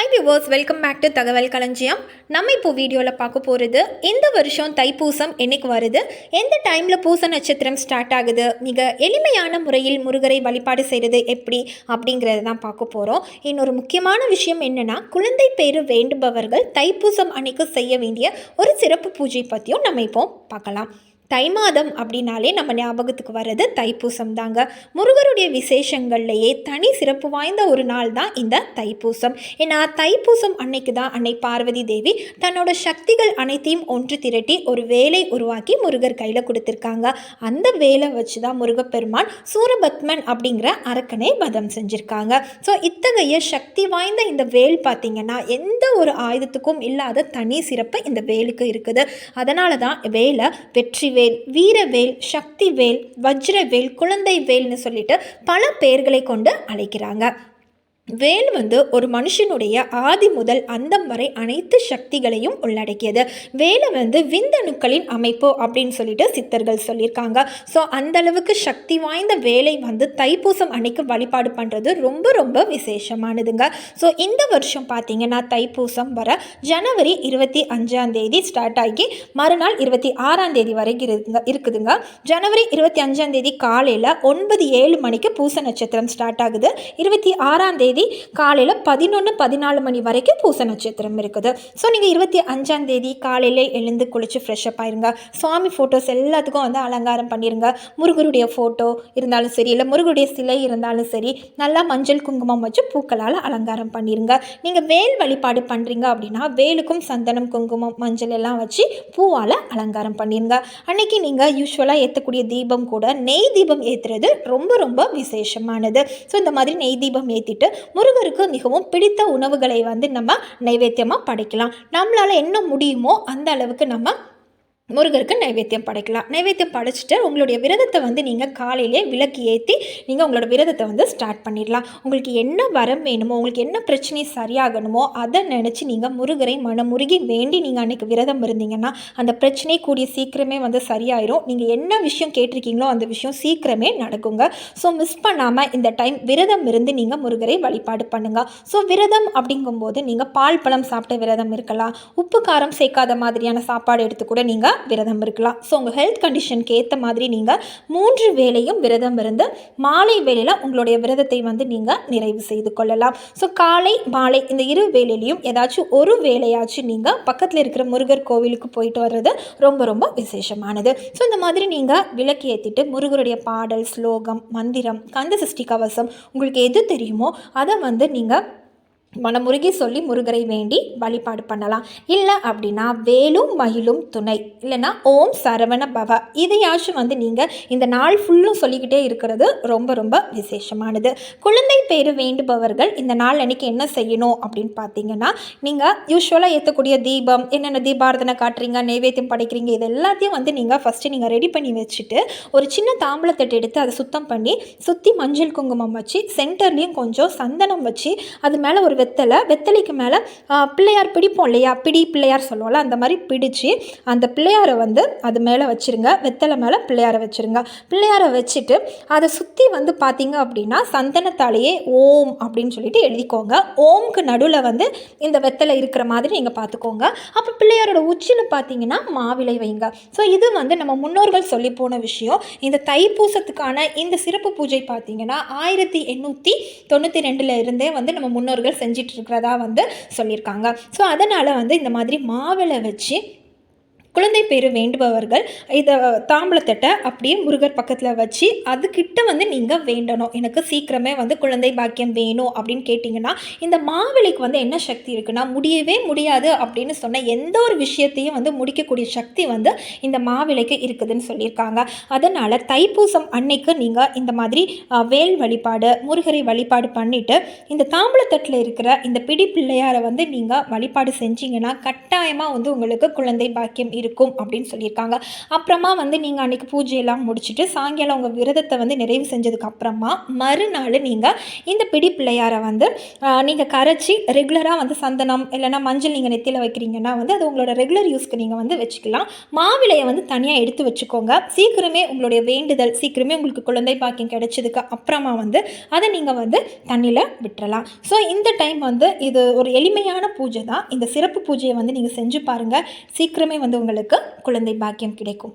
Hi viewers welcome back to தகவல் களஞ்சியம் நம்ம இப்போ வீடியோவில் பார்க்க போகிறது இந்த வருஷம் தைப்பூசம் என்னைக்கு வருது? எந்த டைமில் பூச நட்சத்திரம் ஸ்டார்ட் ஆகுது? மிக எளிமையான முறையில் முருகரை வழிபாடு செய்கிறது எப்படி? அப்படிங்கிறது தான் பார்க்க போகிறோம் இன்னொரு முக்கியமான விஷயம் என்னென்னா குழந்தை பேரு வேண்டுபவர்கள் தைப்பூசம் அன்னைக்கு செய்ய வேண்டிய ஒரு சிறப்பு பூஜை பற்றியும் நம்ம இப்போ பார்க்கலாம். தை மாதம் அப்படின்னாலே நம்ம ஞாபகத்துக்கு வர்றது தைப்பூசம் தாங்க முருகருடைய விசேஷங்கள்லேயே தனி சிறப்பு வாய்ந்த ஒரு நாள் தான் இந்த தைப்பூசம். ஏன்னா தைப்பூசம் அன்னைக்கு தான் அன்னை பார்வதி தேவி தன்னோட சக்திகள் அனைத்தையும் ஒன்று திரட்டி ஒரு வேலை உருவாக்கி முருகர் கையில் கொடுத்துருக்காங்க. அந்த வேலை வச்சு தான் முருகப்பெருமான் சூரபத்மன் அப்படிங்கிற அரக்கனை வதம் செஞ்சுருக்காங்க. ஸோ இத்தகைய சக்தி வாய்ந்த இந்த வேல் பார்த்திங்கன்னா எந்த ஒரு ஆயுதத்துக்கும் இல்லாத தனி சிறப்பு இந்த வேலுக்கு இருக்குது. அதனால தான் வேலை வெற்றி வேல் வீரவேல் சக்தி வேல் வஜ்ரவேல் குழந்தை வேல்னு சொல்லிட்டு பல பெயர்களை கொண்டு அழைக்கிறாங்க. வேல் வந்து ஒரு மனுஷனுடைய ஆதி முதல் அந்தம் வரை அனைத்து சக்திகளையும் உள்ளடக்கியது. வேலை வந்து விந்தணுக்களின் அமைப்பு அப்படின்னு சொல்லிட்டு சித்தர்கள் சொல்லியிருக்காங்க. ஸோ அந்த அளவுக்கு சக்தி வாய்ந்த வேலை வந்து தைப்பூசம் அன்னைக்கு வழிபாடு பண்ணுறது ரொம்ப ரொம்ப விசேஷமானதுங்க. ஸோ இந்த வருஷம் பார்த்தீங்கன்னா தைப்பூசம் வர ஜனவரி இருபத்தி அஞ்சாம் தேதி ஸ்டார்ட் ஆகி மறுநாள் இருபத்தி ஆறாம் தேதி வரைக்கும் இருக்குங்க இருக்குதுங்க. ஜனவரி இருபத்தி அஞ்சாம் தேதி காலையில் ஒன்பது ஏழு மணிக்கு பூச நட்சத்திரம் ஸ்டார்ட் ஆகுது. இருபத்தி ஆறாம் தேதி தேதி காலையில் பதினொன்று பதினாலு மணி வரைக்கும் பூச நட்சத்திரம் இருக்குது. ஸோ நீங்கள் இருபத்தி அஞ்சாம் தேதி காலையில் எழுந்து குளித்து ஃப்ரெஷ்அப் ஆயிருங்க. சுவாமி ஃபோட்டோஸ் எல்லாத்துக்கும் வந்து அலங்காரம் பண்ணிடுங்க முருகருடைய ஃபோட்டோ இருந்தாலும் சரி இல்லை முருகருடைய சிலை இருந்தாலும் சரி நல்லா மஞ்சள் குங்குமம் வச்சு பூக்களால் அலங்காரம் பண்ணிடுங்க நீங்கள் வேல் வழிபாடு பண்ணுறீங்க அப்படின்னா வேலுக்கும் சந்தனம் குங்குமம் மஞ்சள் எல்லாம் வச்சு பூவால் அலங்காரம் பண்ணிடுங்க அன்னைக்கு நீங்கள் யூஸ்வலாக ஏற்றக்கூடிய தீபம் கூட நெய் தீபம் ஏற்றுறது ரொம்ப ரொம்ப விசேஷமானது. ஸோ இந்த மாதிரி நெய் தீபம் ஏற்றிட்டு முருகருக்கு மிகவும் பிடித்த உணவுகளை வந்து நம்ம நைவேத்தியமாக படைக்கலாம். நம்மளால் என்ன முடியுமோ அந்த அளவுக்கு நம்ம முருகருக்கு நைவேத்தியம் படைக்கலாம். நைவேத்தியம் படைச்சிட்டு உங்களுடைய விரதத்தை வந்து நீங்கள் காலையிலே விளக்கு ஏற்றி நீங்கள் உங்களோட விரதத்தை வந்து ஸ்டார்ட் பண்ணிடலாம். உங்களுக்கு என்ன வரம் வேணுமோ உங்களுக்கு என்ன பிரச்சனை சரியாகணுமோ அதை நினச்சி நீங்கள் முருகரை மனமுருகி வேண்டி நீங்கள் அன்றைக்கி விரதம் இருந்தீங்கன்னா அந்த பிரச்சனை கூடிய சீக்கிரமே வந்து சரியாயிரும். நீங்கள் என்ன விஷயம் கேட்டிருக்கீங்களோ அந்த விஷயம் சீக்கிரமே நடக்குங்க. ஸோ மிஸ் பண்ணாமல் இந்த டைம் விரதம் இருந்து நீங்கள் முருகரை வழிபாடு பண்ணுங்கள் ஸோ விரதம் அப்படிங்கும்போது நீங்கள் பால் பழம் சாப்பிட்ட விரதம் இருக்கலாம். உப்பு காரம் சேர்க்காத மாதிரியான சாப்பாடு எடுத்து கூட நீங்கள் விரதம் இருக்கலாம். ஸோ உங்கள் ஹெல்த் கண்டிஷனுக்கு ஏற்ற மாதிரி நீங்கள் மூன்று வேலையும் விரதம் இருந்து மாலை வேலையில் உங்களுடைய விரதத்தை வந்து நீங்கள் நிறைவு செய்து கொள்ளலாம். ஸோ காலை மாலை இந்த இரு வேலையிலையும் ஏதாச்சும் ஒரு வேலையாச்சும் நீங்கள் பக்கத்தில் இருக்கிற முருகர் கோவிலுக்கு போயிட்டு வர்றது ரொம்ப ரொம்ப விசேஷமானது. ஸோ இந்த மாதிரி நீங்கள் விளக்கு ஏற்றிட்டு முருகருடைய பாடல் ஸ்லோகம் மந்திரம் கந்த சஷ்டி கவசம் உங்களுக்கு எது தெரியுமோ அதை வந்து நீங்கள் மனமுருகி சொல்லி முருகரை வேண்டி வழிபாடு பண்ணலாம். இல்லை அப்படின்னா வேலும் மயிலும் துணை. இல்லைன்னா ஓம் சரவண பவ. இதையாச்சும் வந்து நீங்கள் இந்த நாள் ஃபுல்லும் சொல்லிக்கிட்டே இருக்கிறது ரொம்ப ரொம்ப விசேஷமானது. குழந்தை பேர் வேண்டுபவர்கள் இந்த நாள் அன்றைக்கி என்ன செய்யணும் அப்படின்னு பார்த்தீங்கன்னா நீங்கள் யூஸ்வலாக ஏற்றக்கூடிய தீபம் என்னென்ன தீபாரதனை காட்டுறீங்க நைவேத்தியம் படைக்கிறீங்க இது எல்லாத்தையும் வந்து நீங்கள் ஃபஸ்ட்டு நீங்கள் ரெடி பண்ணி வச்சுட்டு ஒரு சின்ன தாம்பளத்தட்டு எடுத்து அதை சுத்தம் பண்ணி சுற்றி மஞ்சள் குங்குமம் வச்சு சென்டர்லேயும் கொஞ்சம் சந்தனம் வச்சு அது மேலே ஒரு வெத்தலை வெத்தலைக்கு மேலே பிள்ளையார் பிடிப்போம் இல்லையா? பிடி பிள்ளையார் சொல்லுவோம்ல அந்த மாதிரி பிடிச்சு அந்த பிள்ளையாரை வந்து அது மேலே வச்சுருங்க. வெத்தலை மேலே பிள்ளையாரை வச்சுருங்க. பிள்ளையாரை வச்சுட்டு அதை சுற்றி வந்து பார்த்தீங்க அப்படின்னா சந்தனத்தாலேயே ஓம் அப்படின்னு சொல்லிட்டு எழுதிக்கோங்க. ஓம்க்கு நடுவில் வந்து இந்த வெத்தலை இருக்கிற மாதிரி நீங்கள் பார்த்துக்கோங்க அப்போ பிள்ளையாரோட உச்சியில் பார்த்தீங்கன்னா மாவிலை வைங்க. ஸோ இது வந்து நம்ம முன்னோர்கள் சொல்லி போன விஷயம். இந்த தைப்பூசத்துக்கான இந்த சிறப்பு பூஜை பார்த்தீங்கன்னா ஆயிரத்தி எண்ணூற்றி தொண்ணூற்றி ரெண்டில் இருந்தே வந்து நம்ம முன்னோர்கள் செஞ்சு செஞ்சிட்ருக்கிறதா வந்து சொல்லியிருக்காங்க. ஸோ அதனால் வந்து இந்த மாதிரி மாவிளை வச்சு குழந்தை பேர் வேண்டுபவர்கள் இதை தாம்பளத்தட்டை அப்படியே முருகர் பக்கத்தில் வச்சு அதுக்கிட்ட வந்து நீங்கள் வேண்டணும். எனக்கு சீக்கிரமே வந்து குழந்தை பாக்கியம் வேணும் அப்படின்னு கேட்டிங்கன்னா இந்த மாவிலைக்கு வந்து என்ன சக்தி இருக்குன்னா முடியவே முடியாது அப்படின்னு சொன்ன எந்த ஒரு விஷயத்தையும் வந்து முடிக்கக்கூடிய சக்தி வந்து இந்த மாவிலைக்கு இருக்குதுன்னு சொல்லியிருக்காங்க. அதனால் தைப்பூசம் அன்னைக்கு நீங்கள் இந்த மாதிரி வேல் வழிபாடு முருகரை வழிபாடு பண்ணிவிட்டு இந்த தாம்பளத்தட்டில் இருக்கிற இந்த பிடி பிள்ளையாரை வந்து நீங்கள் வழிபாடு செஞ்சீங்கன்னா கட்டாயமாக வந்து உங்களுக்கு குழந்தை பாக்கியம் இருக்கும் அப்படின்னு சொல்லியிருக்காங்க. அப்புறமா வந்து நீங்கள் அன்றைக்கி பூஜையெல்லாம் முடிச்சுட்டு சாயங்காலம் உங்கள் விரதத்தை வந்து நிறைவு செஞ்சதுக்கு அப்புறமா மறுநாள் நீங்கள் இந்த பிடி பிள்ளையாரை வந்து நீங்கள் கரைச்சி ரெகுலராக வந்து சந்தனம் இல்லைனா மஞ்சள் நீங்கள் நெத்தியில் வைக்கிறீங்கன்னா வந்து அது உங்களோட ரெகுலர் யூஸ்க்கு நீங்கள் வந்து வச்சுக்கலாம். மாவிலையை வந்து தனியாக எடுத்து வச்சுக்கோங்க. சீக்கிரமே உங்களுடைய வேண்டுதல் சீக்கிரமே உங்களுக்கு குழந்தை பாக்கியம் கிடைச்சதுக்கு அப்புறமா வந்து அதை நீங்கள் வந்து தண்ணியில் விட்டுறலாம். ஸோ இந்த டைம் வந்து இது ஒரு எளிமையான பூஜை தான் இந்த சிறப்பு பூஜையை வந்து நீங்கள் செஞ்சு பாருங்கள் சீக்கிரமே வந்து உங்களுக்கு குழந்தை பாக்கியம் கிடைக்கும்.